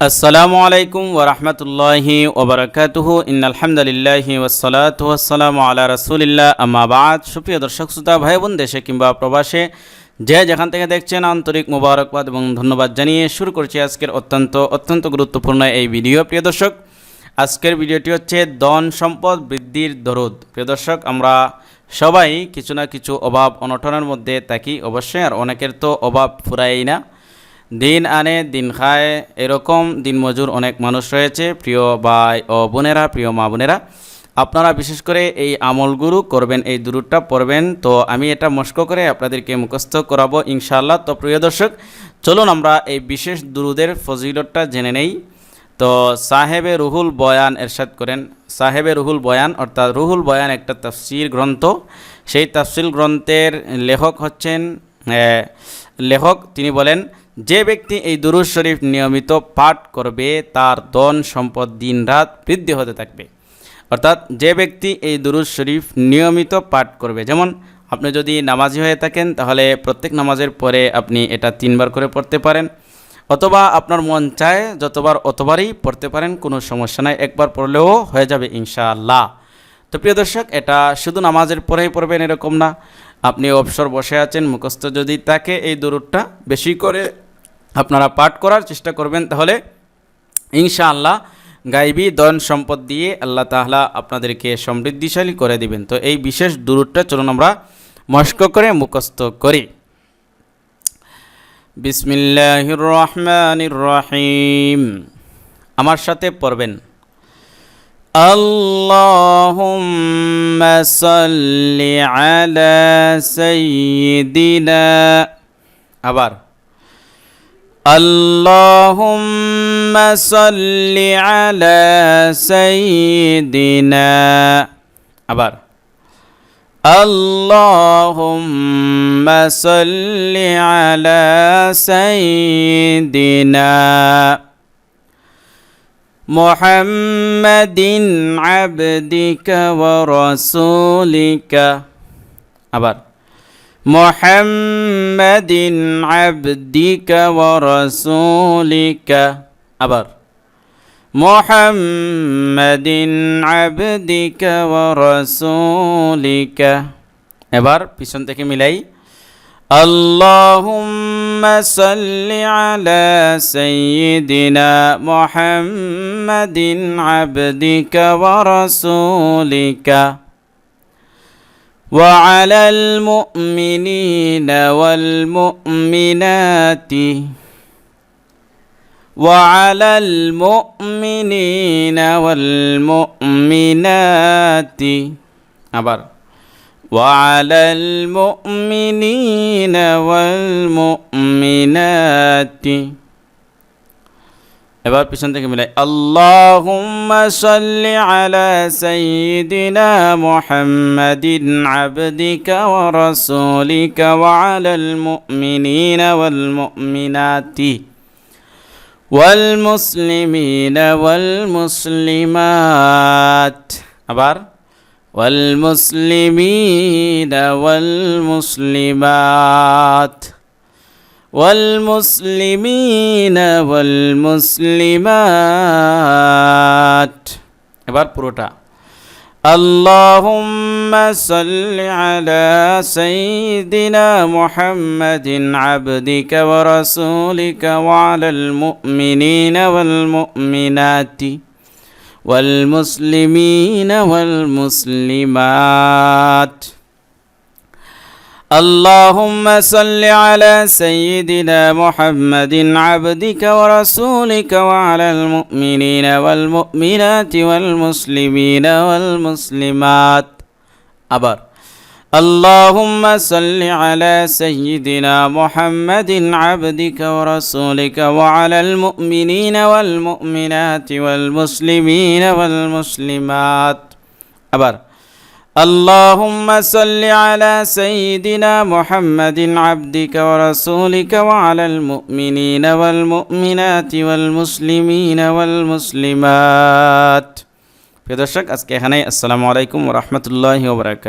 আসসালামু আলাইকুম ওরহমতুল্লাহি ওবরাকাতুহু ইনালহামদুলিল্লাহি ওসলাত ওয়াসালামু আলা রসুলিল্লাহ। আমাবাদ সুপ্রিয় দর্শক, শ্রোতা ভাই বোন দেশে কিংবা প্রবাসে যে যেখান থেকে দেখছেন, আন্তরিক মোবারকবাদ এবং ধন্যবাদ জানিয়ে শুরু করছি আজকের অত্যন্ত অত্যন্ত গুরুত্বপূর্ণ এই ভিডিও। প্রিয় দর্শক, আজকের ভিডিওটি হচ্ছে ধন সম্পদ বৃদ্ধির দরুদ। প্রিয় দর্শক, আমরা সবাই কিছু না কিছু অভাব অনটনের মধ্যে থাকি। অবশ্যই, আর অনেকের তো অভাব ফুরাই না। দিন আনে, দিন খায়, এরকম দিনমজুর অনেক মানুষ রয়েছে, প্রিয় ভাই ও বোনেরা, প্রিয় মা বোনেরা। আপনারা বিশেষ করে এই আমলগুরু করবেন, এই দুরুদটা পড়বেন, তো আমি এটা মস্ক করে আপনাদেরকে মুখস্থ করাবো ইনশাআল্লাহ। তো প্রিয় দর্শক, চলুন আমরা এই বিশেষ দুরুদের ফজিলতটা জেনে নেই। তো সাহেবে রুহুল বয়ান এরশাদ করেন। সাহেবে রুহুল বয়ান, অর্থাৎ রুহুল বয়ান একটা তফসির গ্রন্থ। সেই তাফসিল গ্রন্থের লেখক হচ্ছেন লেখক তিনি বলেন যে ব্যক্তি এই দুরুজ শরীফ নিয়মিত পাঠ করবে, তার ধন সম্পদ দিন রাত বৃদ্ধি হতে থাকবে। অর্থাৎ যে ব্যক্তি এই দুরুজ শরীফ নিয়মিত পাঠ করবে, যেমন আপনি যদি নামাজি হয়ে থাকেন, তাহলে প্রত্যেক নামাজের পরে আপনি এটা তিনবার করে পড়তে পারেন। অথবা আপনার মন চায় যতবার অতবারই পড়তে পারেন, কোনো সমস্যা নাই, একবার পড়লেও হয়ে যাবে ইনশাআল্লাহ। তো প্রিয় দর্শক, এটা শুধু নামাজের পরেই পড়বেন এরকম না। আপনি অবসর বসে আছেন, মুখস্থ যদি তাকে এই দরুদটা বেশি করে আপনারা পাঠ করার চেষ্টা করবেন তাহলে ইনশাআল্লাহ গাইবি দন সম্পদ দিয়ে আল্লাহ তাহলা আপনাদেরকে সমৃদ্ধিশালী করে দিবেন তো এই বিশেষ দূরটা চলুন আমরা মস্ক করে মুখস্থ করি বিসমিল্লাহির রহমানির রহিম আমার সাথে পড়বেন اللهم صل على سيدنا আবার اللهم صل على سيدنا আবার اللهم صل على سيدنا محمد عبدك ورسولك আবার محمد عبدك ورسولك আবার محمد عبدك ورسولك এবার পিছন থেকে মিলাই اللهم صل على سيدنا محمد عبدك ورسولك وعلى المؤمنين والمؤمنات وعلى المؤمنين والمؤمنات আবার وعلى المؤمنين والمؤمنات এবার পিছন থেকে মিলাই আল্লাহুম্মা সাল্লি আলা সাইয়্যিদিনা মুহাম্মাদিন আবদিকা ওয়া রাসূলিকা ওয়া আলাল মুমিনিনা ওয়াল মুমিনাতি ওয়াল মুসলিমিনা ওয়াল মুসলিমাত আবার ওয়াল মুসলিমিনা ওয়াল মুসলিমাত والمسلمين والمسلمات এবার পুরোটা اللهم صل على سيدنا محمد عبدك ورسولك وعلى المؤمنين والمؤمنات والمسلمين والمسلمات اللهم صل على سيدنا محمد عبدك ورسولك وعلى المؤمنين والمؤمنات والمسلمين والمسلمات. أبر. اللهم صل على سيدنا محمد عبدك ورسولك وعلى المؤمنين والمؤمنات والمسلمين والمسلمات. أبر. اللهم صل على سيدنا محمد عبدك ورسولك وعلى المؤمنين والمؤمنات والمسلمين والمسلمات প্রিয় দর্শক আজকে এখানেই আসসালামু আলাইকুম রহমতুল্লাহি ওবরাকাত